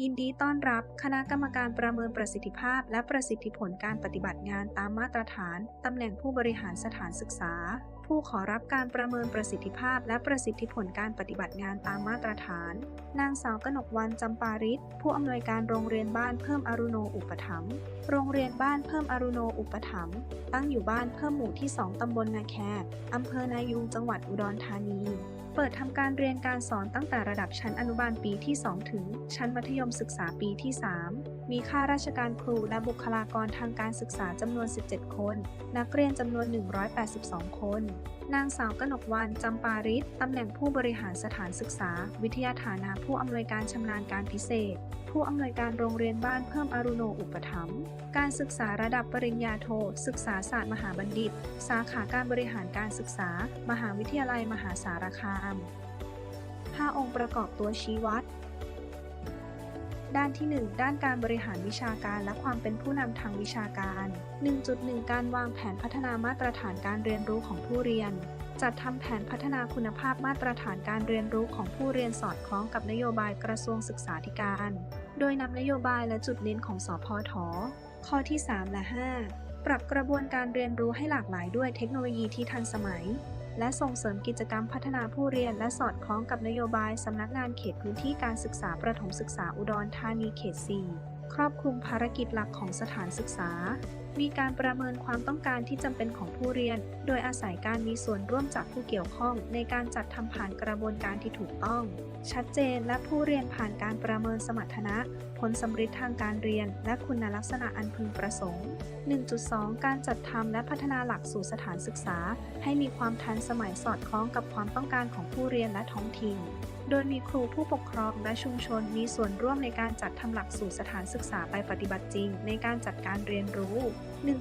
ยินดีต้อนรับคณะกรรมการประเมินประสิทธิภาพ และประสิทธิผลการปฏิบัติงานตามมาตรฐาน ตำแหน่งผู้บริหารสถานศึกษา ผู้ขอรับการประเมินประสิทธิภาพ และประสิทธิผลการปฏิบัติงานตามมาตรฐาน นางสาวกนกวันจำปาริศผู้อำนวยการโรงเรียนบ้านเพิ่มอรุโนอุปถัมภ์โรงเรียนบ้านเพิ่มอรุโนอุปถัมภ์ตั้งอยู่บ้านเพิ่มหมู่ที่ 2 ตำบลนาแคอำเภอนายูงจังหวัดอุดรธานี เปิดทำการเรียนการสอนตั้งแต่ระดับชั้นอนุบาลปีที่ 2 ถึง ชั้นมัธยมศึกษาปีที่ 3 มีข้าราชการครูและบุคลากรทางการศึกษาจำนวน 17 คน นักเรียนจำนวน 182 คน นางสาวกนกวันจำปาริศตำแหน่งผู้บริหารสถานศึกษา วิทยาฐานะผู้อำนวยการชำนาญการพิเศษ ผู้อำนวยการโรงเรียนบ้านเพิ่มอรุโนอุปถัมภ์การศึกษาระดับปริญญาโท ศึกษาศาสตร์มหาบัณฑิต สาขาการบริหารการศึกษา มหาวิทยาลัยมหาสารคาม 5 องค์ประกอบตัวชี้วัด ด้านที่ 1 ด้านการบริหารวิชาการและความเป็นผู้นำทางวิชาการ 1.1 การวางแผนพัฒนามาตรฐานการเรียนรู้ของผู้เรียน จัดทำแผนพัฒนาคุณภาพมาตรฐานการเรียนรู้ของผู้เรียนสอดคล้องกับนโยบายกระทรวงศึกษาธิการ โดยนำนโยบายและจุดเน้นของสพทข้อที่ 3 และ 5 ปรับกระบวนการเรียนรู้ให้หลากหลายด้วยเทคโนโลยีที่ทันสมัย และส่งเสริมกิจกรรมพัฒนาผู้เรียน และสอดคล้องกับนโยบายสำนักงานเขตพื้นที่การศึกษาประถมศึกษาอุดรธานีเขต 4 ครอบคลุมภารกิจหลักของสถานศึกษา มีการประเมินความต้องการที่จำเป็นของผู้เรียน โดยอาศัยการมีส่วนร่วมจากผู้เกี่ยวข้องในการจัดทำผ่านกระบวนการที่ถูกต้อง ชัดเจนและผู้เรียนผ่านการประเมินสมรรถนะ ผลสำฤทธิ์ทางการเรียน และคุณลักษณะอันพึงประสงค์ 1.2 การจัดทำและพัฒนาหลักสู่สถานศึกษา ให้มีความทันสมัยสอดคล้องกับความต้องการของผู้เรียนและท้องถิ่น โดยมีครูผู้ปกครองและชุมชนมีส่วนร่วมในการจัดทำหลักสู่สถานศึกษาไปปฏิบัติจริง ในการจัดการเรียนรู้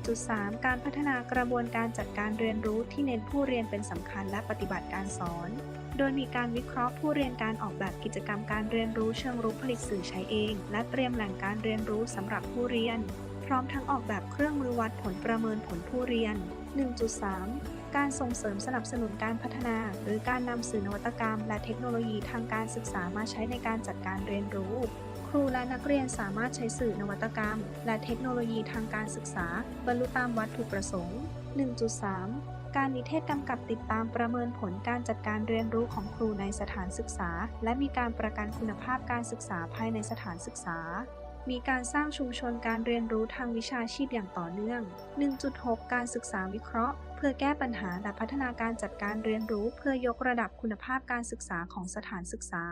1.3 การพัฒนากระบวนการจัดการเรียนรู้ที่เน้นผู้เรียนเป็นสำคัญและปฏิบัติการสอน โดยมีการวิเคราะห์ผู้เรียนการออกแบบกิจกรรมการเรียนรู้เชิงรุกผลิตสื่อใช้เอง และเตรียมแหล่งการเรียนรู้สำหรับผู้เรียน พร้อมทั้งออกแบบเครื่องมือวัดผลประเมินผลผู้เรียน 1.3 การส่งเสริมสนับสนุนการพัฒนา หรือการนำสื่อนวัตกรรม และเทคโนโลยีทางการศึกษามาใช้ในการจัดการเรียนรู้ ครูและนักเรียนสามารถใช้สื่อนวัตกรรม และเทคโนโลยีทางการศึกษา บรรลุตามวัตถุประสงค์ 1.3 การนิเทศกำกับติดตามประเมินผลการจัดการเรียนรู้ของครูในสถานศึกษา และมีการประกันคุณภาพการศึกษาภายในสถานศึกษา มีการสร้างชุมชนการเรียนรู้ทางวิชาชีพอย่างต่อเนื่อง 1.6 การศึกษาวิเคราะห์ เพื่อแก้ปัญหาและพัฒนาการจัดการเรียนรู้ เพื่อยกระดับคุณภาพการศึกษาของสถานศึกษา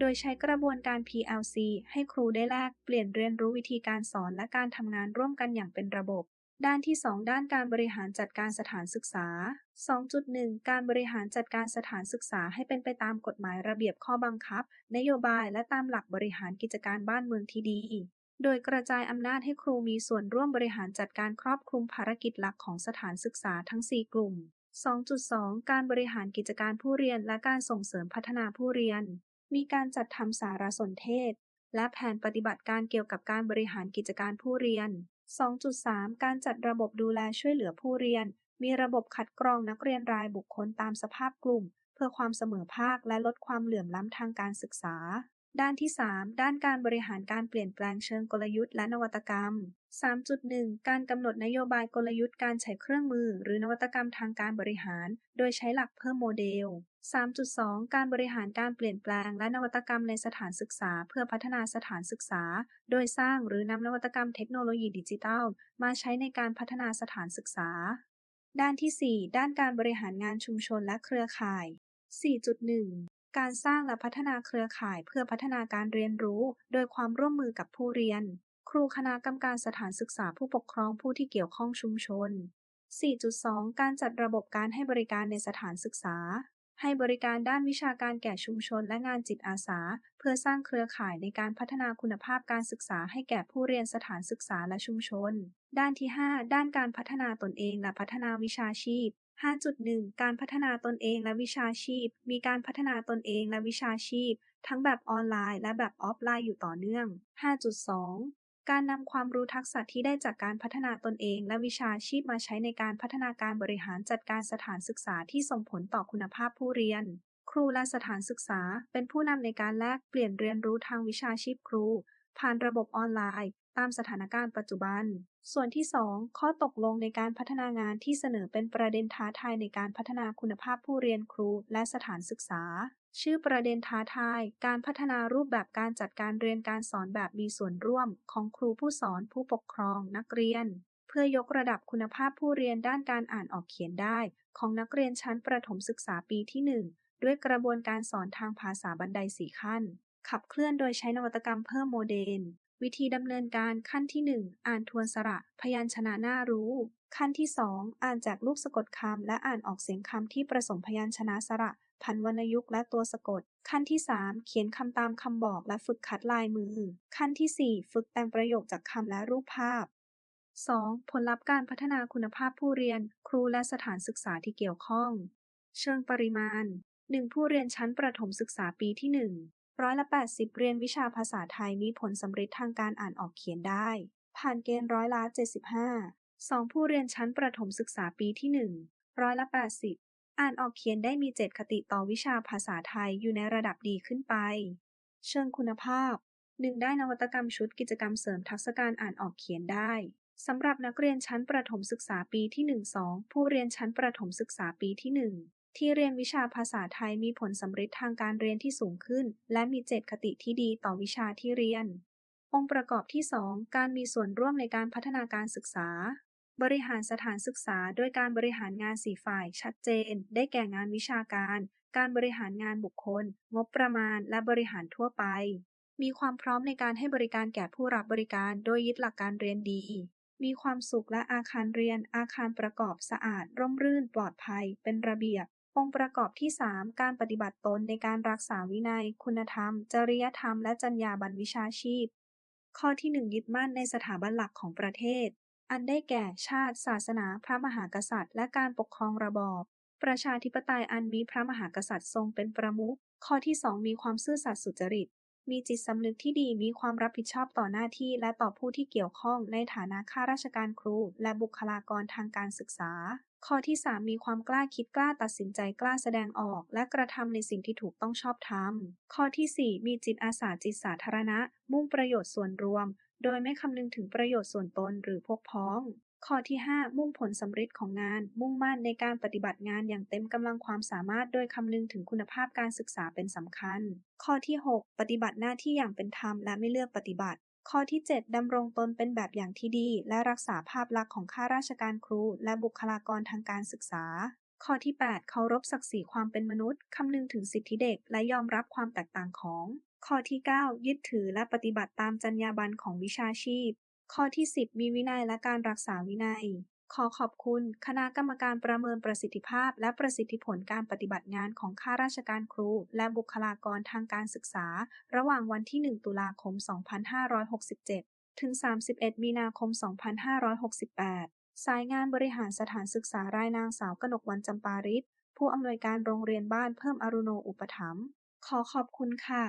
โดยใช้กระบวนการ PLC ให้ครูได้แลกเปลี่ยนเรียนรู้วิธีการสอนและการทำงานร่วมกันอย่างเป็นระบบ ด้านที่ 2 ด้านการบริหารจัดการสถานศึกษา 2.1 การบริหารจัดการสถานศึกษาให้เป็นไปตามกฎหมายระเบียบข้อบังคับ นโยบายและตามหลักบริหารกิจการบ้านเมืองที่ดี โดยกระจายอำนาจให้ครูมีส่วนร่วมบริหารจัดการครอบคลุมภารกิจหลักของสถานศึกษาทั้ง 4 กลุ่ม 2.2 การบริหารกิจการผู้เรียนและการส่งเสริมพัฒนาผู้เรียน มีการจัดทำสารสนเทศ และแผนปฏิบัติการเกี่ยวกับการบริหารกิจการผู้เรียน 2.3 การจัดระบบดูแลช่วยเหลือผู้เรียน มีระบบคัดกรองนักเรียนรายบุคคลตามสภาพกลุ่ม เพื่อความเสมอภาคและลดความเหลื่อมล้ำทางการศึกษา ด้านที่ 3 ด้านการบริหารการเปลี่ยนแปลงเชิงกลยุทธ์และนวัตกรรม 3.1 การกำหนดนโยบายกลยุทธ์การใช้เครื่องมือ หรือนวัตกรรมทางการบริหาร โดยใช้หลักเพิ่มโมเดล 3.2 การบริหารการเปลี่ยนแปลงและนวัตกรรมในสถานศึกษา เพื่อพัฒนาสถานศึกษา โดยสร้างหรือนำนวัตกรรมเทคโนโลยีดิจิทัล มาใช้ในการพัฒนาสถานศึกษา ด้านที่ 4 ด้านการบริหารงานชุมชนและเครือข่าย 4.1 การสร้างและพัฒนาเครือข่ายเพื่อพัฒนาการเรียนรู้ โดยความร่วมมือกับผู้เรียน ครูคณะกรรมการสถานศึกษาผู้ปกครองผู้ที่เกี่ยวข้องชุมชน 4.2 การจัดระบบการให้บริการในสถานศึกษา ให้บริการด้านวิชาการแก่ชุมชนและงานจิตอาสา เพื่อสร้างเครือข่ายในการพัฒนาคุณภาพการศึกษาให้แก่ผู้เรียนสถานศึกษาและชุมชน ด้านที่ 5 ด้านการพัฒนาตนเองและพัฒนาวิชาชีพ 5.1 การพัฒนาตนเองและวิชาชีพ มีการพัฒนาตนเองและวิชาชีพ ทั้งแบบออนไลน์และแบบออฟไลน์อยู่ต่อเนื่อง 5.2 การนำความรู้ทักษะที่ได้จากการพัฒนาตนเอง และวิชาชีพมาใช้ในการพัฒนาการบริหารจัดการสถานศึกษาที่ส่งผลต่อคุณภาพผู้เรียน ครูและสถานศึกษา เป็นผู้นำในการแลกเปลี่ยนเรียนรู้ทางวิชาชีพครู ผ่านระบบออนไลน์ ตามสถานการณ์ปัจจุบัน ส่วนที่ 2 ข้อตกลงในการพัฒนางานที่เสนอเป็นประเด็นท้าทายในการพัฒนาคุณภาพผู้เรียนครูและสถานศึกษา ชื่อประเด็นท้าทาย การพัฒนารูปแบบการจัดการเรียนการสอนแบบมีส่วนร่วม ของครูผู้สอนผู้ปกครองนักเรียน เพื่อยกระดับคุณภาพผู้เรียนด้านการอ่านออกเขียนได้ ของนักเรียนชั้นประถมศึกษาปีที่ 1 ด้วยกระบวนการสอนทางภาษาบันไดสีขั้น ขับเคลื่อนโดยใช้นวัตกรรมเพิ่มโมเดล วิธีดำเนินการขั้นที่ 1 อ่านทวนสระ พยัญชนะน่ารู้ ขั้นที่ 2 อ่านจากลูกสะกดคำและอ่านออกเสียงคำที่ผสมพยัญชนะสระ พันวรรณยุกต์และตัวสะกด ขั้นที่ 3 เขียนคำตามคำบอกและฝึกคัดลายมือ ขั้นที่ 4 ฝึกแต่งประโยคจากคำและรูปภาพ 2. ผลลัพธ์การพัฒนาคุณภาพผู้เรียน ครูและสถานศึกษาที่เกี่ยวข้อง เชิงปริมาณ 1. ผู้เรียนชั้นประถมศึกษาปีที่ 1 ร้อยละ80 เรียนวิชาภาษาไทยมีผลสำเร็จทางการอ่านออกเขียนได้ ผ่านเกณฑ์ร้อยละ75 2. ผู้เรียนชั้นประถมศึกษาปีที่ 1 ร้อยละ80 อ่านออกเขียนได้มีเจตคติต่อวิชาภาษาไทยอยู่ในระดับดีขึ้นไป เชิงคุณภาพ 1. ได้นวัตกรรมชุดกิจกรรมเสริมทักษะการอ่านออกเขียนได้สำหรับนักเรียนชั้นประถมศึกษาปีที่ 1-2 ผู้เรียนชั้นประถมศึกษาปีที่ 1 ที่เรียนวิชาภาษาไทยมีผลสำเร็จทางการเรียนที่สูงขึ้น และมีเจตคติที่ดีต่อวิชาที่เรียน องค์ประกอบที่ 2 การมีส่วนร่วมในการพัฒนาการศึกษา บริหารสถานศึกษาโดยการบริหารงานสี่ฝ่าย ชัดเจน ได้แก่งานวิชาการ การบริหารงานบุคคล งบประมาณ และบริหารทั่วไป มีความพร้อมในการให้บริการแก่ผู้รับบริการ โดยยึดหลักการเรียนดี มีความสุขและอาคารเรียน อาคารประกอบสะอาด ร่มรื่น ปลอดภัย เป็นระเบียบ องค์ประกอบที่ 3 การปฏิบัติตนในการรักษาวินัย คุณธรรม จริยธรรม และจรรยาบรรณวิชาชีพ ข้อที่ 1 ยึดมั่นในสถาบันหลักของประเทศ อันได้แก่ชาติ ศาสนา พระมหากษัตริย์ และการปกครองระบอบ ประชาธิปไตยอันมีพระมหากษัตริย์ทรงเป็นประมุข ข้อที่2มีความซื่อสัตย์สุจริต มีจิตสำนึกที่ดีมีความรับผิดชอบต่อหน้าที่และต่อผู้ที่เกี่ยวข้องในฐานะข้าราชการครู และบุคลากรทางการศึกษา ข้อที่ 3 มีความกล้าคิดกล้าตัดสินใจกล้าแสดงออก และกระทำในสิ่งที่ถูกต้องชอบธรรม ข้อที่ 4 มีจิตอาสาจิตสาธารณะ มุ่งประโยชน์ส่วนรวม โดยไม่คำนึงถึงประโยชน์ส่วนตนหรือพวกพ้อง ข้อที่ 5 มุ่งผลสำเร็จของงาน มุ่งมั่นในการปฏิบัติงานอย่างเต็มกำลังความสามารถ โดยคำนึงถึงคุณภาพการศึกษาเป็นสำคัญ ข้อที่ 6 ปฏิบัติหน้าที่อย่างเป็นธรรมและไม่เลือกปฏิบัติ ข้อที่ 7 ดำรงตนเป็นแบบอย่างที่ดี และรักษาภาพลักษณ์ของข้าราชการครู และบุคลากรทางการศึกษาข้อที่ 8 เคารพศักดิ์ศรีความเป็นมนุษย์ คำนึงถึงสิทธิเด็ก และยอมรับความแตกต่างของ ข้อที่ 9 ยึดถือและปฏิบัติตามจรรยาบรรณของวิชาชีพ ข้อที่ 10 มีวินัยและการรักษาวินัย ขอขอบคุณ คณะกรรมการประเมินประสิทธิภาพ และประสิทธิผลการปฏิบัติงานของข้าราชการครู และบุคลากรทางการศึกษา ระหว่างวันที่ 1 ตุลาคม 2567 ถึง 31 มีนาคม 2568 สายงานบริหารสถานศึกษารายนางสาวกนกวรรณจำปาริศผู้อำนวยการโรงเรียนบ้านเพิ่มอรุโนอุปถัมภ์ขอขอบคุณค่ะ